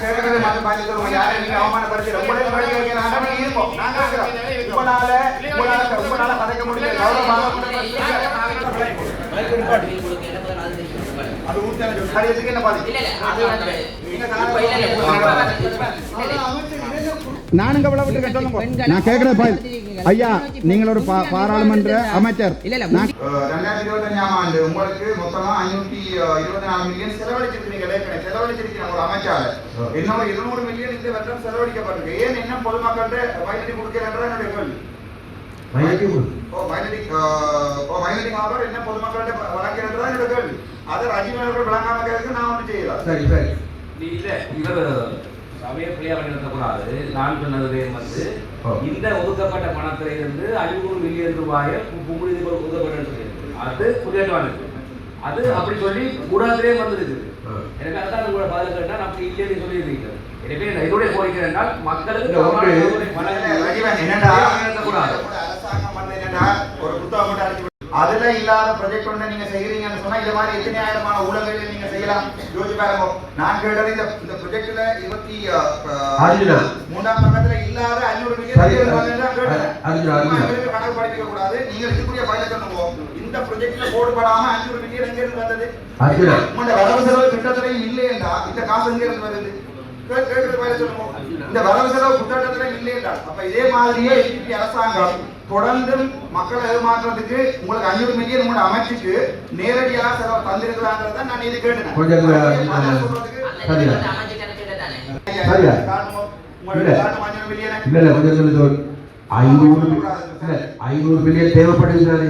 கேட்கறது மத பாதிக்கிறவங்க யாரையும் நீங்க அவமானப்படுத்தி ரொம்ப நேரம் கேள்வி கேட்க நான் அடங்கி இருப்போம் நான் கேட்கிறேன் உங்களால உங்களால உங்களால கதைக்க முடியல. கௌரவமாக அது ஊர்த்தான சொல்லு. சரியத்துக்கு என்ன பாதி? நீங்க நான் இங்க விளவிட்டு சொல்லுங்க. நான் கேட்கிறேன் பாய் ஐயா நீங்கள் ஒரு பாராளுமன்ற அமைச்சர். ரெண்டாயிரத்தி இருபத்தஞ்சாம் ஆண்டு உங்களுக்கு மொத்தமா ஐநூத்தி இருபத்தி நாலு மில்லியன் செலவழிச்சிருக்கீங்க செலவழிச்சிருக்கீங்க ஒரு அமைச்சால இன்னொரு இருநூறு மில்லியன் இந்த வருடம் செலவழிக்கப்பட்டிருக்கு. ஏன் என்ன பொதுமக்கள்கிட்ட வைத்திரி கொடுக்கிறன்றத என்னுடைய கேள்வி? என்ன பொதுமக்கள்கிட்ட வழங்கிறன்றதா என்னுடைய கேள்வி? அதை ரஜினி அவர்கள் விளங்காம கேட்க நான் ஒன்றும் செய்யலாம் சரி சரி. இல்ல இவர் சமய பிள்ளையா நடத்தக்கூடாது நான் சொன்னது வந்து இந்த ஒதுக்கப்பட்ட பணத்தில இருந்து ஐநூறு மில்லியன் ரூபாயை புங்குடிது ஒதுக்கப்பட்டு அது குறைவானது அது அப்படி சொல்லி கூடாதே வந்திருக்குது எனக்கு அதான் உங்களோட நான் அப்படி இல்லைன்னு சொல்லியிருக்கீங்க எனவே நான் இதோட கோரிக்கை என்றால் மக்களுக்கு என்னடா. அரசாங்கம் பண்ண என்னடா ஒரு புத்தகம் மட்டும் அடிச்சு அதுல இல்லாத ப்ரொஜெக்ட் ஒண்ணு நீங்க செய்யறீங்கன்னு சொன்னா இந்த மாதிரி எத்தனை ஆயிரமான ஊழல்களை நீங்க செய்யலாம். யோசிச்சு பாருங்க. நான் கேட்டது இந்த இந்த ப்ரொஜெக்ட்ல இருபத்தி. மூன்றாம் பக்கத்துல இல்லாத அஞ்சூறு மில்லியன். கணக்கு படிக்க கூடாது. நீங்க இருக்கக்கூடிய பதில சொல்லுவோம். இந்த ப்ரொஜெக்ட்ல போடுபடாம அஞ்சூறு மில்லியன் எங்க இருந்து வந்தது. உங்களோட வரவு செலவு திட்டத்துல இல்லையேண்டா. இந்த காசு எங்க இருந்து வருது? இந்த வரவு செலவு திட்டத்துல இல்லையேண்டா அப்ப இதே மாதிரியே இப்படி அரசாங்கம் தொடர்ந்து மக்களை ஏமாற்றுறதுக்கு உங்களுக்கு அஞ்சூறு மில்லியன் உங்களோட அமைச்சுக்கு நேரடியாக செலவு தந்திருக்கிறாங்கிறத நான் இது கேட்டேன் மில்லியனை ஐநூறு ஐநூறு பில்லியன் தேவைப்படுகிறது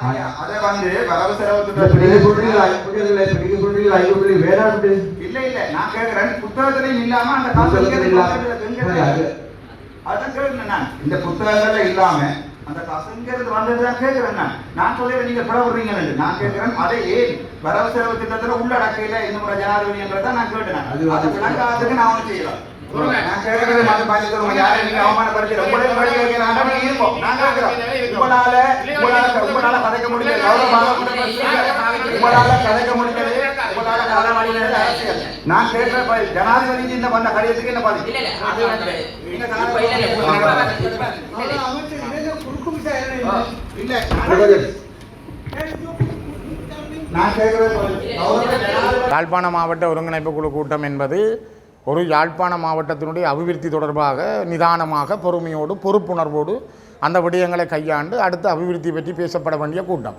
அதை வந்து வரவு செலவு சொல்றீங்களா திட்டத்துல இப்ப நீங்க சொல்றீங்களா ஐநூறு பில்லியன் வேணாம்ட்டு இல்ல இல்ல நான் கேக்குறேன் புத்தகத்திலையும் இல்லாம அந்த காசு இல்லாம. வந்தது? அதான் கேக்குறேன் நான் இந்த புத்தகங்கள்ல இல்லாம அந்த காசு எங்க இருந்து வந்ததுதான் கேக்குறேன் நான் நான் சொல்லுறேன் நீங்க பிட விடுறீங்கன்னு நான் கேக்குறேன் அதை ஏன் வரவு செலவு திட்டத்துல உள்ளடக்கையில இந்த முறை ஜனாதிபதி என்றதை நான் கேட்டேன் அது அது விளங்காததுக்கு நான் செய்யலாம் நான் கேட்கறது மத பாதிக்கிறவங்க யாரையும் நீங்க அவமானப்படுத்தி ரொம்ப நேரம் உங்களால உங்களால அரசியல் நான் கேட்கிற ஜனாதிபதி இந்த பண்ண கடிதத்துக்கு என்ன யாழ்ப்பாண மாவட்ட ஒருங்கிணைப்பு குழு கூட்டம் என்பது ஒரு யாழ்ப்பாண மாவட்டத்தினுடைய அபிவிருத்தி தொடர்பாக நிதானமாக பொறுமையோடு பொறுப்புணர்வோடு அந்த விடயங்களை கையாண்டு அடுத்த அபிவிருத்தி பற்றி பேசப்பட வேண்டிய கூட்டம்.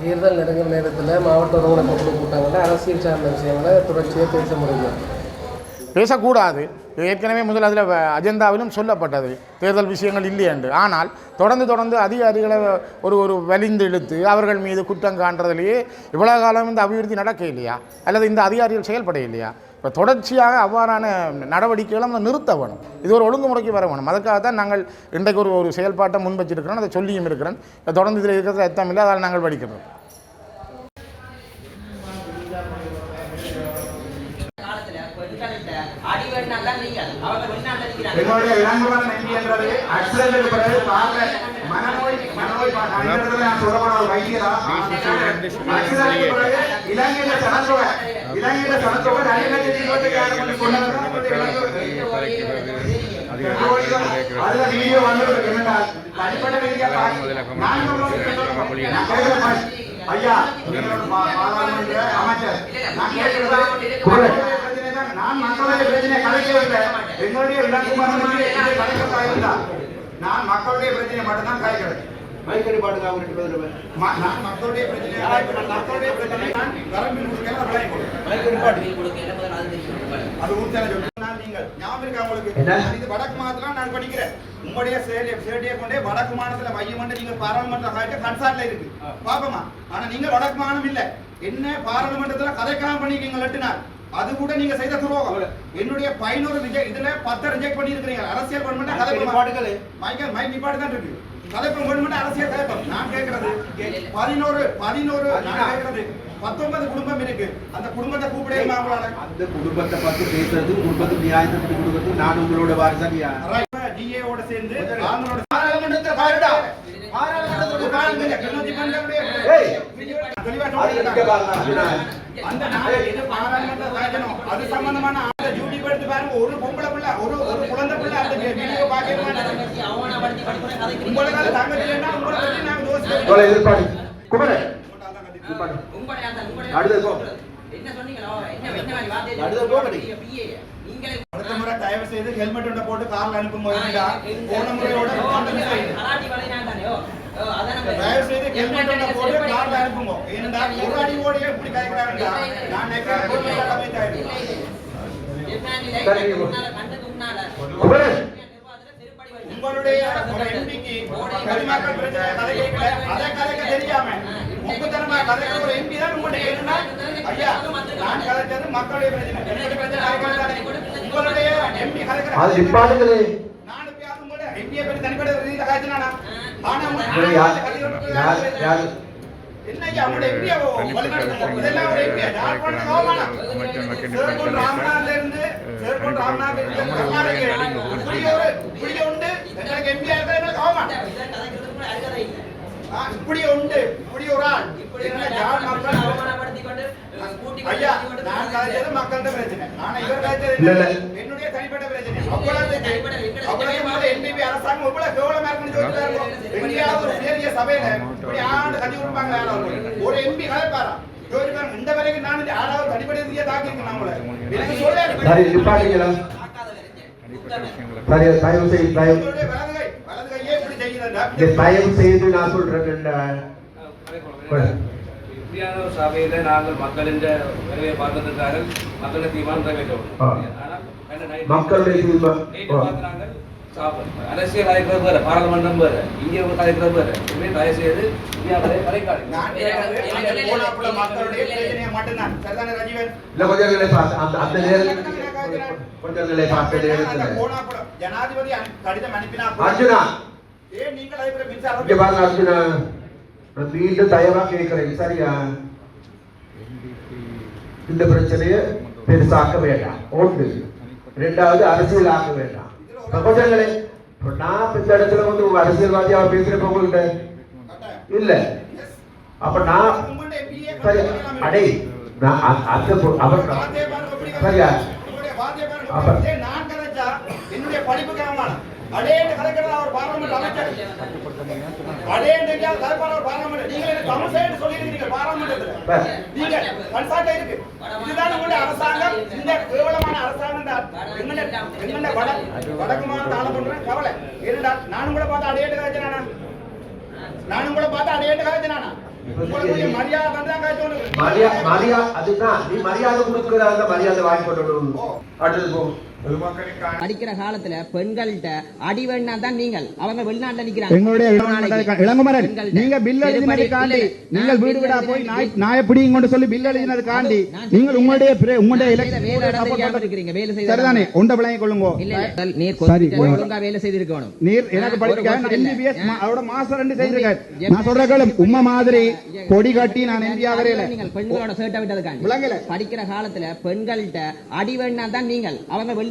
தேர்தல் நெருங்கிற நேரத்தில் மாவட்ட ஒருங்கிணைப்பு குழு கூட்டங்களில் அரசியல் சார்ந்த விஷயங்களை தொடர்ச்சியாக பேச முடியும் பேசக்கூடாது. இது ஏற்கனவே முதல் அதில் அஜெண்டாவிலும் சொல்லப்பட்டது. தேர்தல் விஷயங்கள் இல்லை என்று. ஆனால் தொடர்ந்து தொடர்ந்து அதிகாரிகளை ஒரு ஒரு வலிந்து இழுத்து அவர்கள் மீது குற்றம் காண்றதுலேயே இவ்வளோ காலம் இந்த அபிவிருத்தி நடக்க இல்லையா அல்லது இந்த அதிகாரிகள் செயல்பட இல்லையா இப்போ தொடர்ச்சியாக அவ்வாறான நடவடிக்கைகளை நம்ம நிறுத்த வேணும். இது ஒரு ஒழுங்குமுறைக்கு வர வேணும். அதுக்காக தான் நாங்கள் இன்றைக்கு ஒரு ஒரு செயல்பாட்டை முன்வச்சிருக்கிறோம். அதை சொல்லியும் இருக்கிறேன் தொடர்ந்து இதில் இருக்கிறது அர்த்தம் இல்லை. அதால் நாங்கள் படிக்கிறோம். என்னுடைய இளங்குவன் நன்றி என்றது ஆக்சிடென்ட் பிறகு பார்க்க இலங்கையில சனத்தொகை இலங்கையில சனத்தொகை நிறைய அதுல வீடியோ வந்து தனிப்பட்ட ரீதியா நான் ஐயா பாராளுமன்ற அமைச்சர் நான் நான் மக்களுடைய பிரச்சனை கலைக்கவில்லை என்னுடைய விளக்குமாறு நான் மக்களுடைய பிரச்சனை மட்டும்தான் கலைக்கிறேன் மைக்கடி பாட்டுக்கு அவங்க ரெண்டு பேரும். ம- நான் மக்களுடைய பிரச்சனை அது நீங்கள். ஞாபகம் இருக்கா இது வடக்கு படிக்கிறேன். உங்களுடைய சேடியை சேடியை கொண்டே வடக்கு மாநிலத்துல மையம் நீங்க பாராளுமன்ற கன்சார்ட்ல இருக்கு. பாப்பமா? ஆனா நீங்க வடக்கு மாநிலம் இல்ல. என்ன பாராளுமன்றத்துல கதைக்காம பண்ணிக்கீங்க லட்டு நாள் அது கூட நீங்க செய்த துரோகம். என்னுடைய பதினோரு ரிஜெக்ட் இதுல பத்து ரிஜெக்ட் பண்ணி இருக்கிறீங்க அரசியல் பண்ண கதை மைக்கேல் மைக் நிப்பாடு தான் இருக்கு. கதைப்பம் வேணுமெண்டா அரசியல் கதைப்பம் நான் கேட்கறது பதினோரு பதினோரு நான் கேட்கறது. பத்தொன்பது குடும்பம் இருக்கு. அந்த குடும்பத்தை கூப்பிடே அவங்களால அந்த குடும்பத்தை பத்தி பேசுறது குடும்பத்துக்கு நியாயத்தை கொடுக்கறது நான் உங்களோட வாரிசா டிஏவோட சேர்ந்து பாராளுமன்றத்தை பாருடா. பாராளுமன்றத்தை பாருங்க பாருங்க, அர்ஜுனா. அந்த நாளை பாராளுமன்ற அது சம்பந்தமான பாருங்க ஒரு பொம்பளை பிள்ளை ஒரு ஒரு குழந்தை பிள்ளை அந்த வீடியோ பார்க்க உங்களுக்கு தாங்க இல்லைன்னா உங்களை பத்தி நாங்க யோசிக்கிறோம் இவ்வளவு எதிர்பார்ப்பு குமரன் அடுத்தது போ. அடுத்தது போ, கடி. அடுத்த முறை தயவு செய்து ஹெல்மெட் போட்டு கார்ல அனுப்பும் போதுடா போன முறையோட. தயவு செய்து ஹெல்மெட் போட்டு கார்ல அனுப்புங்க. ஏனென்றா ஒரு அடி ஓடியே இப்படி கதைக்கிறாங்கடா நான் நினைக்கிறேன் உங்களுடைய எம்பிக்கு கரிமாக்கள் பிரச்சனை கதை கேட்கல அதை கதைக்க தெரியாம முக்குத்தனமா கதைக்கிற ஒரு எம்பி தான் உங்களுடைய என்னன்னா ஐயா நான் கதைச்சது மக்களுடைய பிரச்சனை என்னுடைய பிரச்சனை கதைக்கிறது தானே. உங்களுடைய எம்பி கதைக்கிற அது நிப்பாட்டுங்களே நான் இப்ப யாரும் கூட எம்பியை பற்றி தனிப்பட்ட ரீதியில காய்ச்சினானா ஆனா இவரு யார் யார் யார் என்ன இதெல்லாம் ஒரு எம்பியா ராமநாத்ல இருந்து இப்படி உண்டு ஒரு ஆள் ஐயா நான் மக்கள்கிட்ட பிரச்சனை ஆனா இவர். என்னுடைய தனிப்பட்ட பிரச்சனை அவ்வளவு அவ்வளவு என்பிபி அரசாங்கம் எவ்வளவு கேவலமா இருக்குன்னு சொல்லிட்டு எங்கேயாவது ஒரு பெரிய சபையில இப்படி ஆண்டு கட்டி கொடுப்பாங்க யாராவது ஒரு எம்பி கதைப்பாரா யோசிப்பாங்க இந்த வரைக்கும் நான் ஆறாவது தனிப்பட்ட ரீதியா தாக்கியிருக்கேன் நம்மள எனக்கு சரி நிப்பாட்டுங்களா சரி தயவு செய்து தயவு தயவு செய்து நான் சொல்றேன் இப்படியான ஒரு சபையில நாங்கள் மக்களின் வேலையை பார்க்கறதுக்காக மக்களை தீர்மானம் night- மக்களுடைய அரசியல் கலைக்கிறது வேற பாராளுமன்றம் வேற இங்கே ஒரு கலைக்கிறது வேற. இதுவே தயவு செய்து இந்தியாவிலே கோலாப்புல ஜனாதிபதி கடிதம் அனுப்பினா அர்ஜுனா! ஏன் நீங்கள் அதே மின்சாரம் அர்ஜுனா. மீண்டும் தயவா கேட்கிறேன். சரியா? இந்த பிரச்சனையை பெருசாக்க வேண்டாம். ஒன்று. ரெண்டாவது அரசியல் ஆக்க வேண்டாம். சகோதரர்களே நான் இந்த இடத்துல வந்து உங்க அரசியல்வாதியா பேசுறப்ப உங்கள்கிட்ட இல்ல அப்ப நான் அடே நான் அந்த அவர் சரியா அப்ப நான் கதைச்சா என்னுடைய படிப்புக்கு அவமானம் அடேன்னு கதைக்கிறது அவர் பாராளுமன்ற அமைச்சர் அடேன்னு எங்கேயாவது கதைப்பார் அவர் பாராளுமன்ற நீங்க எனக்கு தமிழ் சைடு சொல்லியிருக்கீங்க பாராளுமன்றத்துல ப- நீங்க கன்சார்ட் இருக்கு இதுதான் உங்களுடைய அரசாங்கம் இந்த அரசாங்கம் எங்கட வட வடக்கு மாநில ஆள பண்றேன் கவலை. ஏனடா நானும் கூட பார்த்து அடையேட்டு காய்ச்சினானா நானும் கூட பார்த்து அடையேட்டு காய்ச்சினானா உங்களுக்கு மரியாதை அதுதான். நீ மரியாதை கொடுக்குற அந்த மரியாதை வாங்கி கொண்டு அடுத்தது போ. படிக்கிற காலத்துல பெண்கள்கிட்ட அடி வேணா தான் நீங்கள். அவங்க வெளிநாட்டுல நிக்கிறாங்க. எங்களுடைய இளங்குமரன் இளங்குமரன் நீங்க பில் எழுதினதுக்காண்டி நீங்கள் வீடு வீடா போய் நாய் நாயை பிடிங்க கொண்டு சொல்லி பில் எழுதினதுக்காண்டி நீங்கள் உங்களுடைய பிர- உங்களுடைய வேலை election வேலை support இடத்துல பண்றது- இருக்கிறீங்க வேலை செய்த சரிதானே? உண்ட விளங்கிக் கொள்ளுங்க. இல்ல இல்ல. நீர் சரி. கொஞ்சம் ஒழுங்கா வேலை செய்திருக்கணும். நீர் எனக்கு ஒரு படிக்க வருஷம் இல்ல. எம்பிபிஎஸ் அதோட மாசம் ரெண்டு செய்திருக்கேன் நான் சொல்ற கேளு உம்மை மாதிரி கொடி கட்டி நான் நீங்கள் பெண்களோட சேர்ட்ட விட்டதுக்காண்டி விளங்கல. படிக்கிற காலத்துல பெண்கள்கிட்ட அடி வேணா தான் நீங்கள். அவங்க நிக்கிறாங்க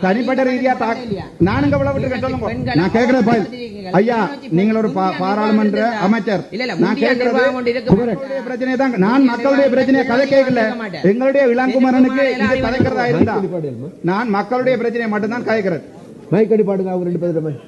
தனிப்பட்ட ரீதியா நானுங்க விட்டுருக்கேன் சொல்லுங்க. நான் கேட்கிறேன் பாய் ஐயா நீங்கள் ஒரு பா- பாராளுமன்ற அமைச்சர். நான் கேட்கிறது. உங்களுடைய பிரச்சனை தான் நான் மக்களுடைய பிரச்சனையை கதை கேட்கல எங்களுடைய இளங்குமரனுக்கு இது கதைக்கிறதா இருந்தா? நான் மக்களுடைய பிரச்சனையை மட்டும்தான் கதைக்கிறேன் மைக் அடி பாடுங்க அவங்க ரெண்டு பேரும்.